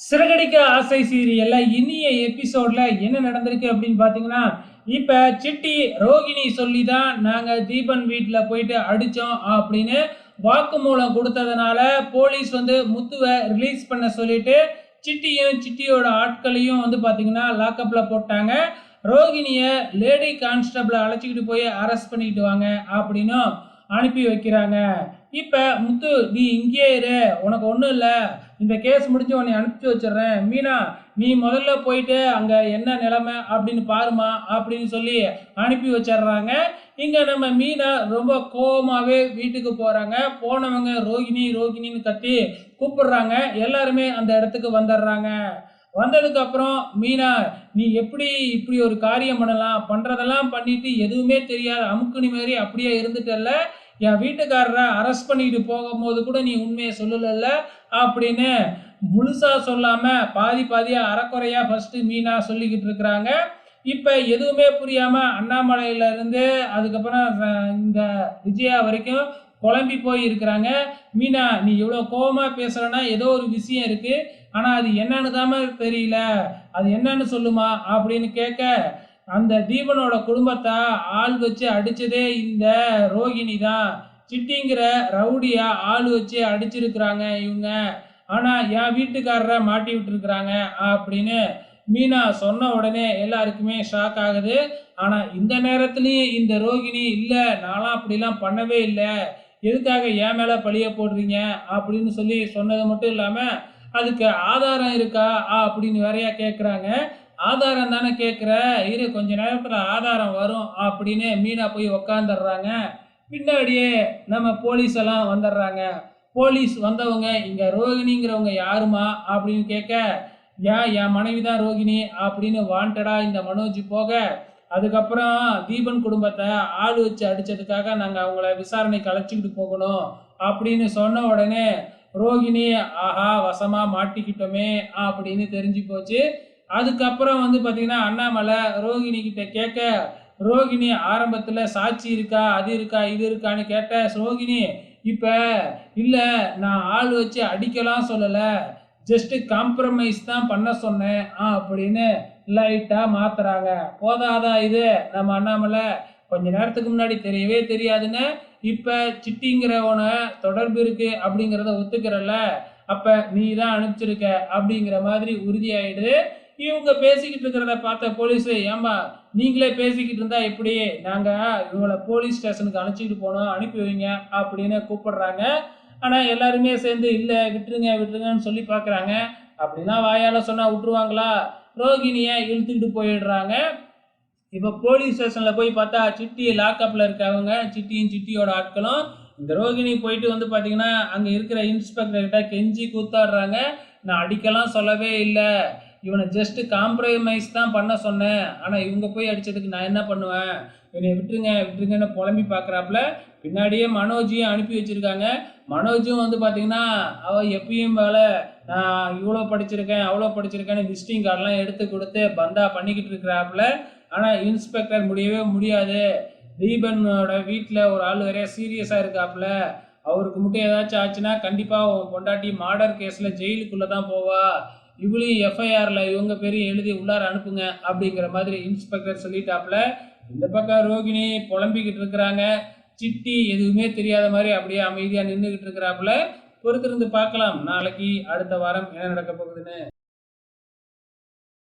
சிறகடிக்க ஆசை சீரியல்ல இனிய எபிசோட்ல என்ன நடந்திருக்கு அப்படின்னு பாத்தீங்கன்னா இப்ப சிட்டி ரோகிணி சொல்லி தான் நாங்க தீபன் வீட்டுல போயிட்டு அடிச்சோம் அப்படின்னு வாக்குமூலம் கொடுத்ததுனால போலீஸ் வந்து முத்துவை ரிலீஸ் பண்ண சொல்லிட்டு சிட்டியும் சிட்டியோட ஆட்களையும் வந்து பாத்தீங்கன்னா லாக்அப்ல போட்டாங்க. ரோகிணிய லேடி கான்ஸ்டபிளை அழைச்சிக்கிட்டு போய் அரெஸ்ட் பண்ணிக்கிட்டு வாங்க அப்படின்னும் அனுப்பி வைக்கிறாங்க. இப்போ முத்து நீ இங்கேயே இரு. உனக்கு ஒன்றும் இல்லை. இந்த கேஸ் முடிஞ்சு உன்னை அனுப்பிச்சி வச்சிடுறேன். மீனா நீ முதல்ல போயிட்டு அங்கே என்ன நிலைமை அப்படின்னு பாருமா அப்படின்னு சொல்லி அனுப்பி வச்சிடுறாங்க. இங்கே நம்ம மீனை ரொம்ப கோவமாகவே வீட்டுக்கு போகிறாங்க போனவங்க ரோகிணி ரோகிணின்னு கத்தி கூப்பிடுறாங்க. எல்லாருமே அந்த இடத்துக்கு வந்துடுறாங்க. வந்ததுக்கு அப்புறம் மீனா நீ எப்படி இப்படி ஒரு காரியம் பண்ணலாம்? பண்றதெல்லாம் பண்ணிட்டு எதுவுமே தெரியாத அமுக்குனி மாதிரி அப்படியே இருந்துட்டல்ல? என் வீட்டுக்காரரை அரெஸ்ட் பண்ணிட்டு போகும்போது கூட நீ உண்மையை சொல்லலைல்ல? அப்படின்னு முழுசா சொல்லாம பாதி பாதியா அறக்குறையா ஃபர்ஸ்ட் மீனா சொல்லிக்கிட்டு இருக்கிறாங்க. இப்ப எதுவுமே புரியாம அண்ணாமலையில இருந்து அதுக்கப்புறம் இந்த விஜயா வரைக்கும் குழம்பி போய் இருக்கிறாங்க. மீனா நீ இவ்வளோ கோபமாக பேசுகிறேன்னா ஏதோ ஒரு விஷயம் இருக்குது ஆனால் அது என்னன்னு தாம தெரியல. அது என்னன்னு சொல்லுமா? அப்படின்னு கேட்க அந்த தீபனோட குடும்பத்தை ஆள் வச்சு அடித்ததே இந்த ரோகிணி தான். சிட்டிங்கிற ரவுடியா ஆள் வச்சு அடிச்சிருக்கிறாங்க இவங்க. ஆனால் என் வீட்டுக்காரரை மாட்டி விட்டுருக்குறாங்க அப்படின்னு மீனா சொன்ன உடனே எல்லாருக்குமே ஷாக் ஆகுது. ஆனால் இந்த நேரத்துலையும் இந்த ரோகிணி இல்லை நான்லாம் அப்படிலாம் பண்ணவே இல்லை. எதுக்காக என் மேலே பழிய போடுறீங்க? அப்படின்னு சொல்லி சொன்னது மட்டும் இல்லாமல் அதுக்கு ஆதாரம் இருக்கா? ஆ, அப்படின்னு வேறையா கேட்குறாங்க ஆதாரம் தானே கேட்குற இரு கொஞ்ச நேரத்தில் ஆதாரம் வரும் அப்படின்னு மீனா போய் உக்காந்துடுறாங்க. பின்னாடியே நம்ம போலீஸ் எல்லாம் வந்துடுறாங்க. போலீஸ் வந்தவங்க இங்கே ரோகிணிங்கிறவங்க யாருமா? அப்படின்னு கேட்க ஏன் என் மனைவி தான் ரோகிணி? அப்படின்னு வாண்டடா இந்த மனோஜ் போக அதுக்கப்புறம் தீபன் குடும்பத்தை ஆள் வச்சு அடிச்சதுக்காக நாங்கள் அவங்கள விசாரணைக்கு அழைச்சிக்கிட்டு போகணும் அப்படின்னு சொன்ன உடனே ரோகிணி ஆஹா வசமாக மாட்டிக்கிட்டோமே அப்படின்னு தெரிஞ்சு போச்சு. அதுக்கப்புறம் வந்து பார்த்தீங்கன்னா அண்ணாமலை ரோகிணி கிட்ட கேட்க ரோகிணி ஆரம்பத்தில் சாட்சி இருக்கா? அது இருக்கா? இது இருக்கான்னு கேட்ட ரோகிணி இப்போ இல்லை நான் ஆள் வச்சு அடிக்கலாம் சொல்லலை. ஜஸ்ட்டு காம்ப்ரமைஸ் தான் பண்ண சொன்னேன். ஆ அப்படின்னு லைட்டாக மாற்றுறாங்க போதாதா இது? நம்ம அண்ணாமலை கொஞ்ச நேரத்துக்கு முன்னாடி தெரியவே தெரியாதுன்னு இப்போ சிட்டிங்கிறவனை தொடர்பு இருக்கு அப்படிங்கிறத ஒத்துக்கிறல்ல. அப்போ நீ தான் அனுப்பிச்சிருக்க அப்படிங்கிற மாதிரி உறுதியாயிடுது. இவங்க பேசிக்கிட்டு இருக்கிறத பார்த்த போலீஸு ஏம்பா நீங்களே பேசிக்கிட்டு இருந்தா எப்படி? நாங்கள் இவங்களை போலீஸ் ஸ்டேஷனுக்கு அனுப்பிச்சிட்டு போனோம் அனுப்பி வைங்க அப்படின்னு கூப்பிடுறாங்க. ஆனால் எல்லாருமே சேர்ந்து இல்லை விட்டுருங்க விட்டுருங்கன்னு சொல்லி பார்க்குறாங்க. அப்படின்னா வாயால் சொன்னால் விட்டுருவாங்களா? ரோகிணியை இழுத்துக்கிட்டு போயிடுறாங்க. இப்போ போலீஸ் ஸ்டேஷனில் போய் பார்த்தா சிட்டி லாக்அப்பில் இருக்கவங்க சிட்டியும் சிட்டியோட ஆட்களும் இந்த ரோகிணி போயிட்டு வந்து பார்த்தீங்கன்னா அங்கே இருக்கிற இன்ஸ்பெக்டர்கிட்ட கெஞ்சி கூத்தாடுறாங்க. நான் அடிக்கலாம் சொல்லவே இல்லை. இவனை ஜஸ்ட் காம்ப்ரமைஸ் தான் பண்ண சொன்னேன். ஆனால் இவங்க போய் அடிச்சதுக்கு நான் என்ன பண்ணுவேன்? இவனை விட்டுருங்க விட்டுருங்கன்னு புலம்பி பார்க்குறாப்புல பின்னாடியே மனோஜையும் அனுப்பி வச்சுருக்காங்க. மனோஜும் வந்து பார்த்தீங்கன்னா அவள் எப்பயும் வேலை நான் இவ்வளோ படிச்சிருக்கேன் அவ்வளோ படிச்சிருக்கேன்னு விசிட்டிங் கார்டெலாம் எடுத்து கொடுத்து பந்தா பண்ணிக்கிட்டு இருக்கிறாப்புல. ஆனால் இன்ஸ்பெக்டர் முடியவே முடியாது. தீபனோட வீட்டில் ஒரு ஆள் வேறைய சீரியஸாக இருக்காப்புல. அவருக்கு மட்டும் ஏதாச்சும் ஆச்சுன்னா கண்டிப்பாக உன் பொண்டாட்டி மாடர் கேஸில் ஜெயிலுக்குள்ளே தான் போவா. இவளையும் எஃப்ஐஆரில் இவங்க பேரையும் எழுதி உள்ளார அனுப்புங்க அப்படிங்கிற மாதிரி இன்ஸ்பெக்டர் சொல்லிட்டாப்புல. இந்த பக்கம் ரோகிணி புலம்பிக்கிட்டு இருக்கிறாங்க. சிட்டி எதுவுமே தெரியாத மாதிரி அப்படியே அமைதியாக நின்றுக்கிட்டு இருக்கிறாப்புல. பொறுத்திருந்து பார்க்கலாம். நாளைக்கு அடுத்த வாரம் என்ன நடக்க போகுதுன்னு.